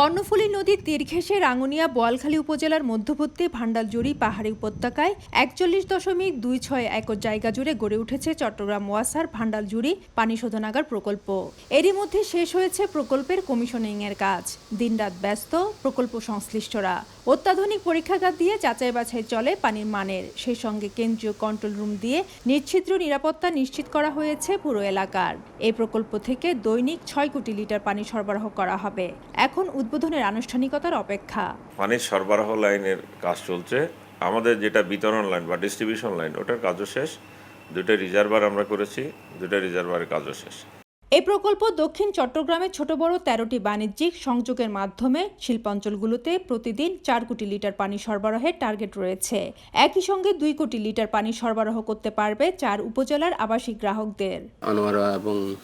কর্ণফুলী নদীর তীর ঘেঁষে রাঙ্গুনিয়া বোয়ালখালী উপজেলার মধ্যবর্তী ভান্ডালজুড়ি পাহাড়ি উপত্যকায় একচল্লিশ দশমিক দুই ছয় একর জায়গা জুড়ে গড়ে উঠেছে চট্টগ্রাম ওয়াসার ভান্ডালজুড়ি পানি শোধনাগার প্রকল্প। এরই মধ্যে শেষ হয়েছে প্রকল্পের কমিশনিং এর কাজ। দিনরাত ব্যস্ত, প্রকল্প সংশ্লিষ্টরা। অত্যাধুনিক পরীক্ষাগার দিয়ে যাচাই বাছাই চলে পানির মানের। সেই সঙ্গে কেন্দ্রীয় কন্ট্রোল রুম দিয়ে নিশ্ছিদ্র নিরাপত্তা নিশ্চিত করা হয়েছে পুরো এলাকার। এই প্রকল্প থেকে দৈনিক ছয় কোটি লিটার পানি সরবরাহ করা হবে। এখন উদ্বোধনের আনুষ্ঠানিকতার অপেক্ষা। পানির সরবরাহ লাইনের কাজ চলছে। আমাদের যেটা বিতরণ লাইন বা ডিস্ট্রিবিউশন লাইন, ওটার কাজও শেষ। দুটো রিজার্ভার আমরা করেছি দুটো রিজার্ভারের কাজও শেষ। এই প্রকল্প দক্ষিণ চট্টগ্রামের ছোট বড় তেরোটি বাণিজ্যিক সংযোগের মাধ্যমে শিল্পাঞ্চলগুলোতে প্রতিদিন চার কোটি লিটার পানি সরবরাহের টার্গেট রয়েছে। একই সঙ্গে দুই কোটি লিটার পানি সরবরাহ করতে পারবে চার উপজেলার আবাসিক গ্রাহকদের। আনোয়ারা এবং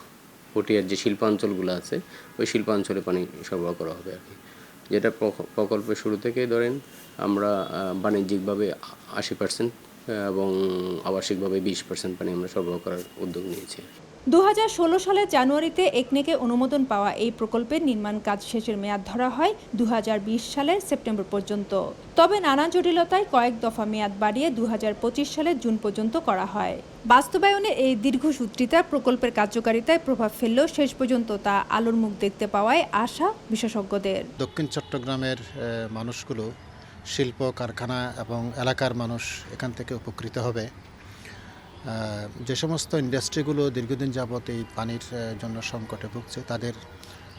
পটিয়ার যে শিল্পাঞ্চলগুলো আছে, ওই শিল্পাঞ্চলে পানি সরবরাহ করা হবে আর কি। যেটা প্রক- প্রকল্পের শুরু থেকেই ধরেন আমরা বাণিজ্যিকভাবে আশি পার্সেন্ট এবং আবাসিকভাবে বিশ পার্সেন্ট পানি আমরা সরবরাহ করার উদ্যোগ নিয়েছি। দু সালের জানুয়ারিতে একনেকে অনুমোদন পাওয়া এই প্রকল্পের নির্মাণ কাজ শেষের মেয়াদ ধরা হয় দু হাজার বিশ সালের সেপ্টেম্বর পর্যন্ত। তবে নানা জটিলতায় কয়েক দফা মেয়াদ বাড়িয়ে দু হাজার পঁচিশ সালের জুন পর্যন্ত করা হয়। বাস্তবায়নে এই দীর্ঘ দীর্ঘসূত্রিতা প্রকল্পের কার্যকারিতায় প্রভাব ফেললেও শেষ পর্যন্ত তা আলোর মুখ দেখতে পাওয়ায় আশা বিশেষজ্ঞদের। দক্ষিণ চট্টগ্রামের মানুষগুলো শিল্প, কারখানা এবং এলাকার মানুষ এখান থেকে উপকৃত হবে। যে সমস্ত ইন্ডাস্ট্রিগুলো দীর্ঘদিন যাবৎ এই পানির জন্য সংকটে ভুগছে, তাদের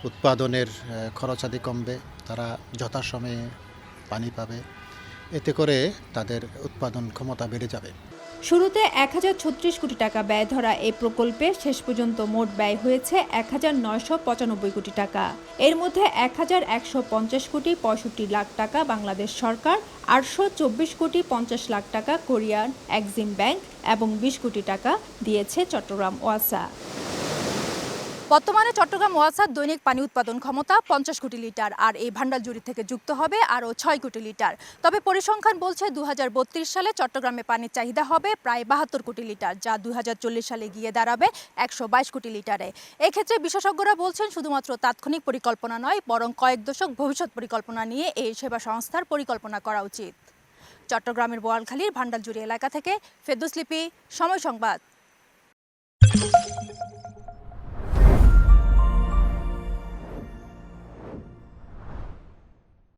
উৎপাদনের খরচাদি কমবে, তারা যথাসময়ে পানি পাবে। এতে করে তাদের উৎপাদন ক্ষমতা বেড়ে যাবে। শুরুতে এক হাজার ছত্রিশ কোটি টাকা ব্যয় ধরা এই প্রকল্পে শেষ পর্যন্ত মোট ব্যয় হয়েছে এক হাজার নয়শো পঁচানব্বই কোটি টাকা। এর মধ্যে এক হাজার একশো পঞ্চাশ কোটি পঁয়ষট্টি লাখ টাকা বাংলাদেশ সরকার, আটশো চব্বিশ কোটি পঞ্চাশ লাখ টাকা কোরিয়ান এক্সিম ব্যাংক এবং বিশ কোটি টাকা দিয়েছে চট্টগ্রাম ওয়াসা। বর্তমানে চট্টগ্রাম ওয়াসার দৈনিক পানি উৎপাদন ক্ষমতা পঞ্চাশ কোটি লিটার, আর এই ভান্ডারজুড়ি থেকে যুক্ত হবে আরও ছয় কোটি লিটার। তবে পরিসংখ্যান বলছে দু হাজার বত্রিশ সালে চট্টগ্রামে পানির চাহিদা হবে প্রায় বাহাত্তর কোটি লিটার, যা দু হাজার চল্লিশ সালে গিয়ে দাঁড়াবে একশো বাইশ কোটি লিটারে। এক্ষেত্রে বিশেষজ্ঞরা বলছেন, শুধুমাত্র তাৎক্ষণিক পরিকল্পনা নয়, বরং কয়েক দশক ভবিষ্যৎ পরিকল্পনা নিয়ে এই সেবা সংস্থার পরিকল্পনা করা উচিত। চট্টগ্রামের বোয়ালখালীর ভান্ডারজুড়ি এলাকা থেকে ফেদুস লিপি, সময় সংবাদ।